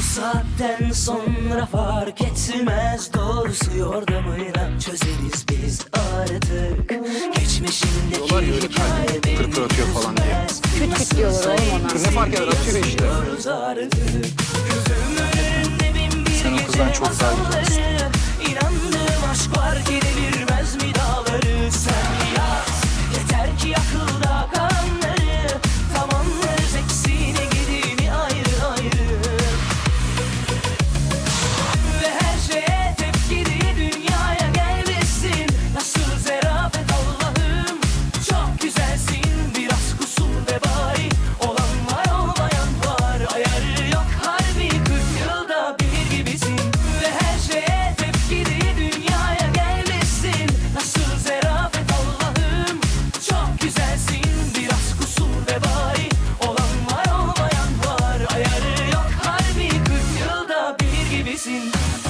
Bu saatten sonra fark etmez. Doğrusu yordamıyla çözeriz biz artık. Geçmişimdeki Dolar yürü kalbim kırk atıyor falan diye. Küt küt diyorlar oğlum Ne fark eder? Atıyor işte. Sen o kızdan çok daha güzelsin chasing.